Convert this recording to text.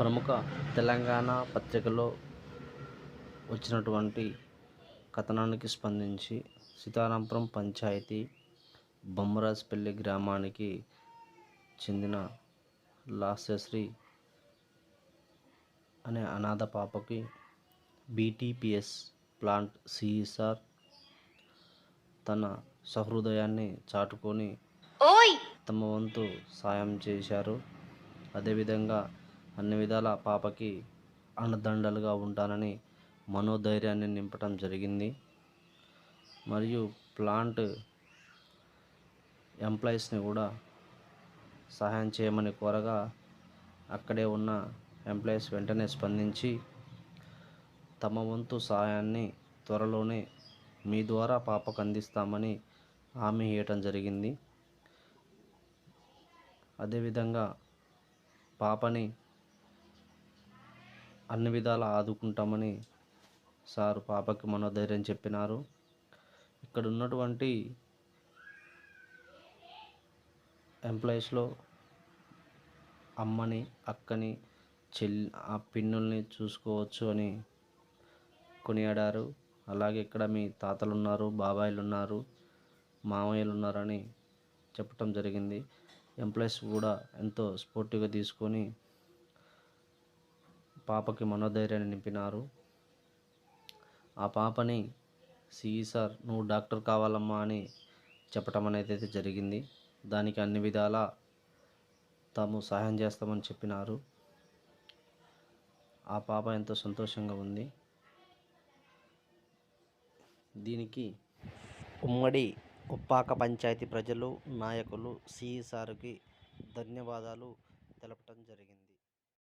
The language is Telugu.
ప్రముఖ తెలంగాణ పత్రికలో వచ్చినటువంటి కథనానికి స్పందించి సీతారాంపురం పంచాయతీ బొమ్మరాజుపల్లి గ్రామానికి చెందిన లాస్యశ్రీ అనే అనాథ పాపకి బీటీపీఎస్ ప్లాంట్ సిఈసార్ తన సహృదయాన్ని చాటుకొని తమ వంతు సాయం చేశారు. అదేవిధంగా అన్ని విధాల పాపకి అండదండలుగా ఉంటానని మనోధైర్యాన్ని నింపటం జరిగింది. మరియు ప్లాంట్ ఎంప్లాయీస్ని కూడా సహాయం చేయమని కోరగా అక్కడే ఉన్న ఎంప్లాయీస్ వెంటనే స్పందించి తమ వంతు సహాయాన్ని త్వరలోనే మీ ద్వారా పాపకు అందిస్తామని హామీ ఇవ్వటం జరిగింది. అదేవిధంగా పాపని అన్ని విధాలా ఆదుకుంటామని సారు పాపకి మనోధైర్యం చెప్పినారు. ఇక్కడ ఉన్నటువంటి ఎంప్లాయీస్లో అమ్మని అక్కని చెల్లి ఆ పిన్నుల్ని చూసుకోవచ్చు అని కొనియాడారు. అలాగే ఇక్కడ మీ తాతలు ఉన్నారు బాబాయిలు ఉన్నారు మామయ్యలు ఉన్నారని చెప్పటం జరిగింది. ఎంప్లాయీస్ కూడా ఎంతో స్పోర్టివ్గా తీసుకొని పాపకి మనోధైర్యాన్ని నింపినారు. ఆ పాపని సిఈ సార్ నువ్వు డాక్టర్ కావాలమ్మా అని చెప్పటం అనేది అయితే జరిగింది. దానికి అన్ని విధాలా తాము సహాయం చేస్తామని చెప్పినారు. ఆ పాప ఎంతో సంతోషంగా ఉంది. దీనికి ఉమ్మడి ఉప్పాక పంచాయతీ ప్రజలు నాయకులు సిఈ సార్కి ధన్యవాదాలు తెలపటం జరిగింది.